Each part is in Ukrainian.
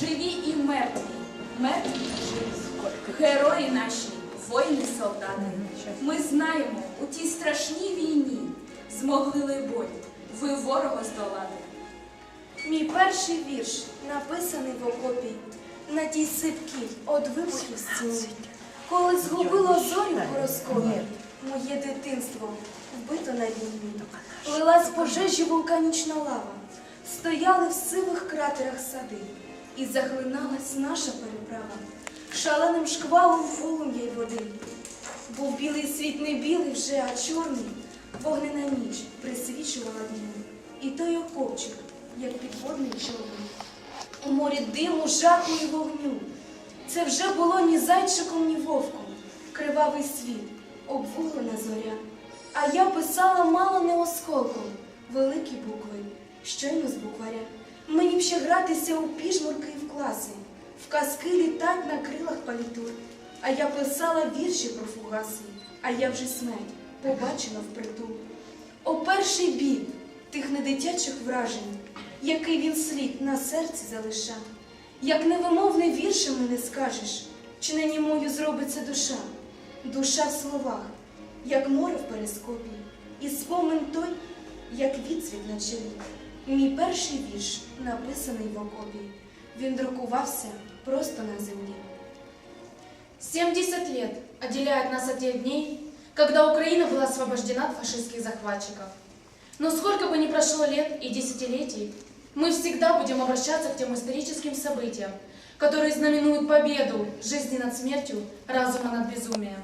Живі і мертві, мертві і живі. Герої наші, воїни солдати. Ми знаємо, у тій страшній війні змогли либонь, ви ворога здолати. Мій перший вірш написаний в окопі на тій сипкій од вибухів стіні. Коли згубило зорі в гороскопі, моє дитинство вбито на війні. Лилась пожежі вулканічна лава, стояли в сивих кратерах сади, і захлиналась наша переправа шаленим шквалом полум'я й води. Був білий світ не білий вже, а чорний, вогнена ніч присвічувала війну. І той окопчик, як підводний човен. У морі диму, жаху і вогню. Це вже було ні зайчиком, ні вовком. Кривавий світ, обвуглена зоря. А я писала мало не осколком, великі букви, щойно з букваря. Мені б ще гратися у піжмурки і в класи, в казки літать на крилах палітур. А я писала вірші про фугаси, а я вже смерть побачила впритул. О перший біль тих недитячих вражень, який він слід на серці залиша, як невимовне віршами не скажеш, чи не німою зробиться душа, душа в словах, як море в перископі, і спомин той, як відсвіт на чолі. Мій перший вірш написаний в окопі. Він друкувався просто на землі. 70 лет отделяет нас от тех дней, когда Украина была освобождена от фашистских захватчиков. Но сколько бы ни прошло лет и десятилетий, мы всегда будем обращаться к тем историческим событиям, которые знаменуют победу жизни над смертью, разума над безумием.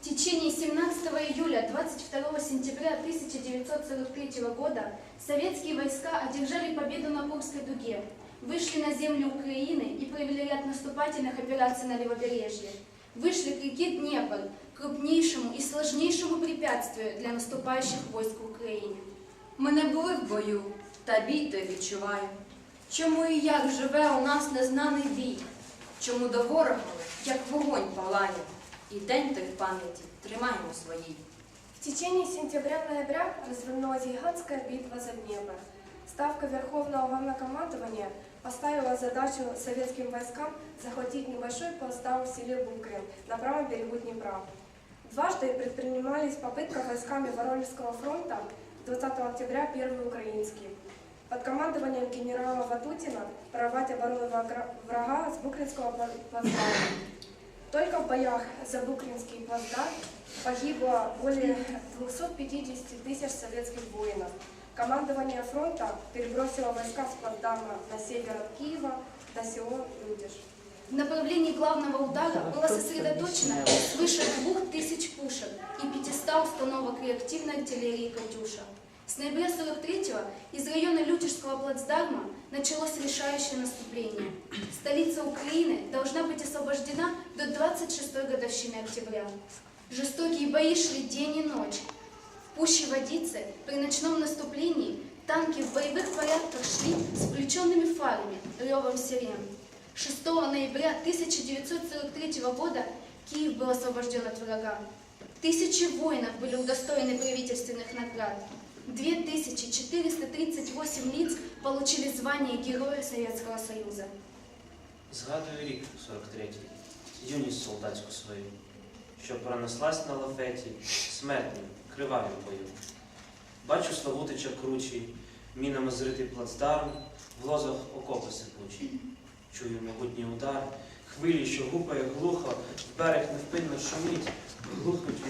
В течение 17 июля 22 сентября 1943 года советские войска одержали победу на Курской дуге, вышли на землю Украины и провели ряд наступательных операций на левобережье. Вышли к реке Днепр, крупнейшему и сложнейшему препятствию для наступающих войск в Украине. Ми не були в бою, та бій той відчуваю. Чому і як живе у нас незнаний бій? Чому до ворога, як вогонь палає, і день той в пам'яті тримаємо своїй. В течение сентября-ноября развернулась гигантская битва за Днепр. Ставка Верховного Главнокомандования поставила задачу советским войскам захватить небольшой плацдарм в селе Букрин на правом берегу Днепра. Дважды предпринимались попытка войсками Воронежского фронта 20 октября Первый Украинский. Под командованием генерала Ватутина прорвать оборону врага- врага с Букринского пла- плацдарма. Только в боях за Букринский плацдарм погибло более 250 тысяч советских воинов. Командование фронта перебросило войска с плацдарма на север от Киева до села Людиш. В направлении главного удара было сосредоточено свыше 2000 пушек и 500 установок реактивной артиллерии «Катюша». С ноября 43-го из района Лютежского плацдарма началось решающее наступление. Столица Украины должна быть освобождена до 26-й годовщины октября. Жестокие бои шли день и ночь. В пуще водицы при ночном наступлении танки в боевых порядках шли с включенными фарами, ревом сирен. 6 ноября 1943 года Киев был освобожден от врага. Тысячи воинов были удостоены правительственных наград. 2438 лиц получили звание Героя Советского Союза. Згадую рік 43-й, юність солдатську свою, що пронеслась на лафеті, смертнім, кривавім бою. Бачу Славутича кручі, мінами зритий плацдарм, в лозах окопи сипучі. Чую могутній удар, хвилі, що гупає глухо, в берег невпинно шумить, глухнуть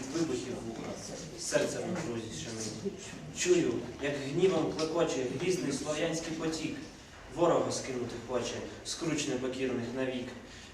серце в напрузі щемить. Чую, як гнівом клекоче грізний слов'янський потік, ворога скинути хоче, скруч непокірних навік.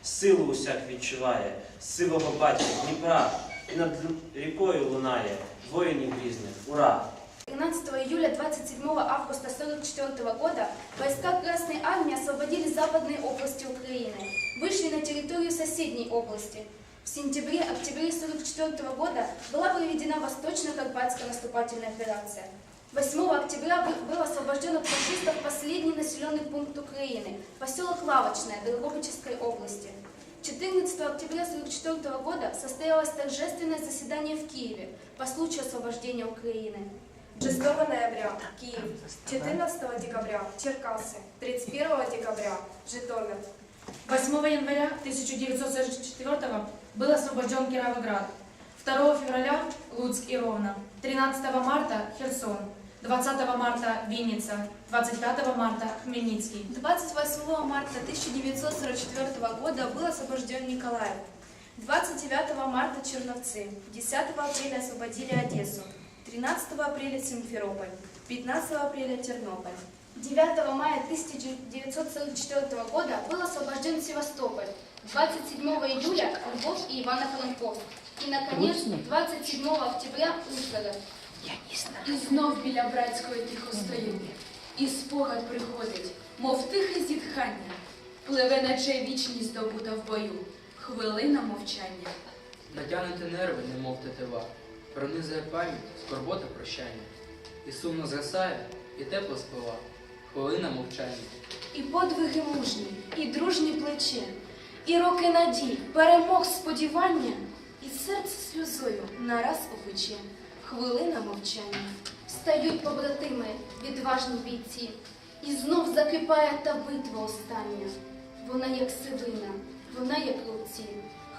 Силу усяк відчуває, сивого батька Дніпра, і над рікою лунає, воїнів грізних, ура! 13 июля 27 августа 1944 года войска Красной Армии освободили западные области Украины, вышли на территорию соседней области. В сентябре-октябре 1944 года была проведена Восточно-Карпатская наступательная операция. 8 октября был- освобожден от фашистов последний населенный пункт Украины, поселок Лавочное Дрогобычевской области. 14 октября 1944 года состоялось торжественное заседание в Киеве по случаю освобождения Украины. 6 ноября – Киев, 14 декабря – Черкассы, 31 декабря – Житомир, 8 января 1944 был освобожден Кировоград. 2 февраля – Луцк и Ровно. 13 марта – Херсон. 20 марта – Винница. 25 марта – Хмельницкий. 28 марта 1944 года был освобожден Николаев. 29 марта Черновцы. 10 апреля освободили Одессу. 13 апреля Симферополь. 15 апреля Тернополь. 9 мая 1944 года был освобожден Севастополь. 27 июля Львов и Ивано-Франковск. И, наконец, 27 октября Ужгород. І знов біля братської тихо стою, і спогад приходить, мов тихе зітхання, пливе наче вічність здобута в бою, хвилина мовчання. Натягнуті нерви, немов тетива, пронизує пам'ять, скорбота прощання. І сумно згасає, і тепло спива, хвилина мовчання. І подвиги мужні, і дружні плече, і роки надій, перемог сподівання, і серце сльозою нараз опече. Хвилина мовчання. Встають побратими, відважні бійці, і знов закипає та битва остання. Вона як сивина, вона як рубці,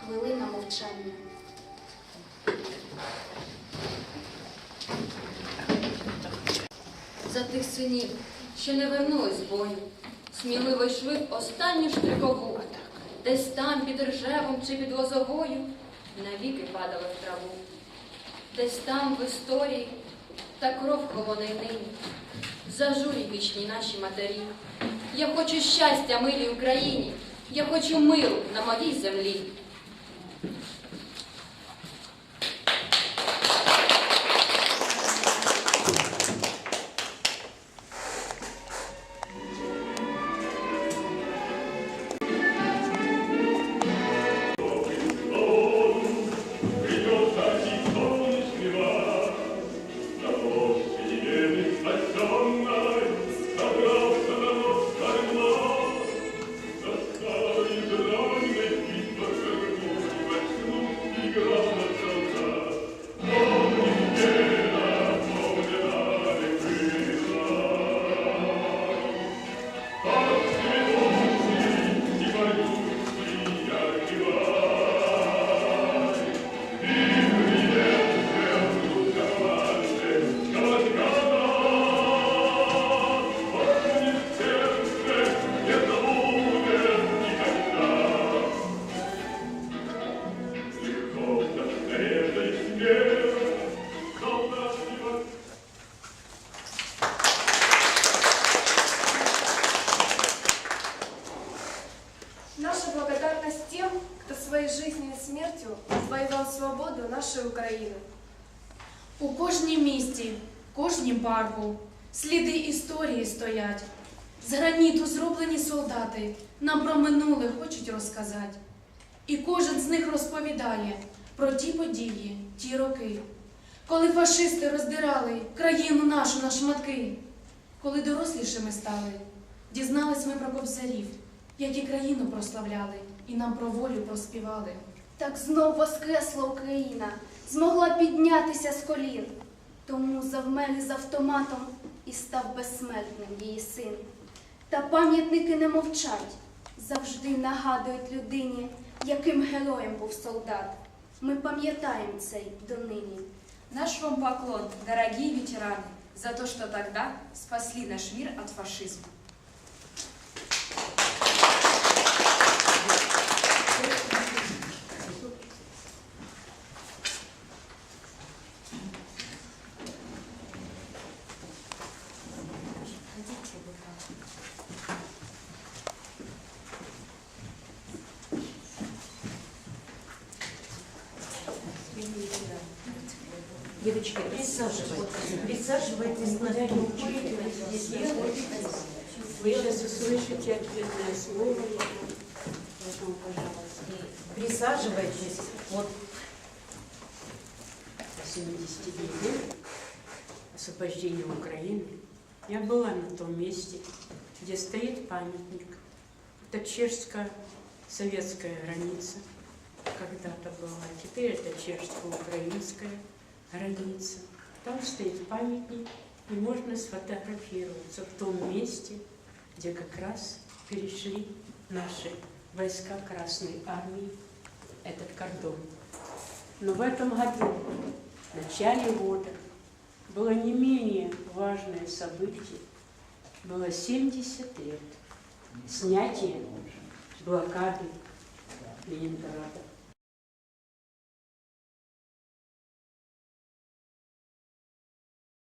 хвилина мовчання. За тих синів, що не вернулись з бою, сміливо в останню штрихову, десь там під ржевом чи під лозовою навіки падали в траву. Десь там в історії та кров колони нині. Зажурі вічні наші матері. Я хочу щастя милій Україні, я хочу миру на моїй землі. Свободу нашей Украины. У кожній місті, кожнім парку сліди історії стоять. З граніту зроблені солдати нам про минуле хочуть розказати. І кожен з них розповідає про ті події, ті роки, коли фашисти роздирали країну нашу на шматки. Коли дорослішими стали, дізнались ми про кобзарів, які країну прославляли і нам про волю проспівали. Так знов воскресла Україна, змогла піднятися з колін. Тому завмер із автоматом і став безсмертним її син. Та пам'ятники не мовчать, завжди нагадують людині, яким героєм був солдат. Ми пам'ятаємо цей донині. Наш вам поклон, дорогие ветераны, за то, что тогда спасли наш мир от фашизма. Девочки, присаживайтесь. Присаживайтесь на. Вы сейчас услышите ответное слово. Поэтому, пожалуйста, присаживайтесь. Вот 70 освобождения Украины. Я была на том месте, где стоит памятник. Это чешско-советская граница когда-то была. Теперь это чешско-украинская граница. Там стоит памятник, и можно сфотографироваться в том месте, где как раз перешли наши войска Красной Армии этот кордон. Но в этом году, в начале года, было не менее важное событие. Было 70 лет снятия блокады Ленинграда.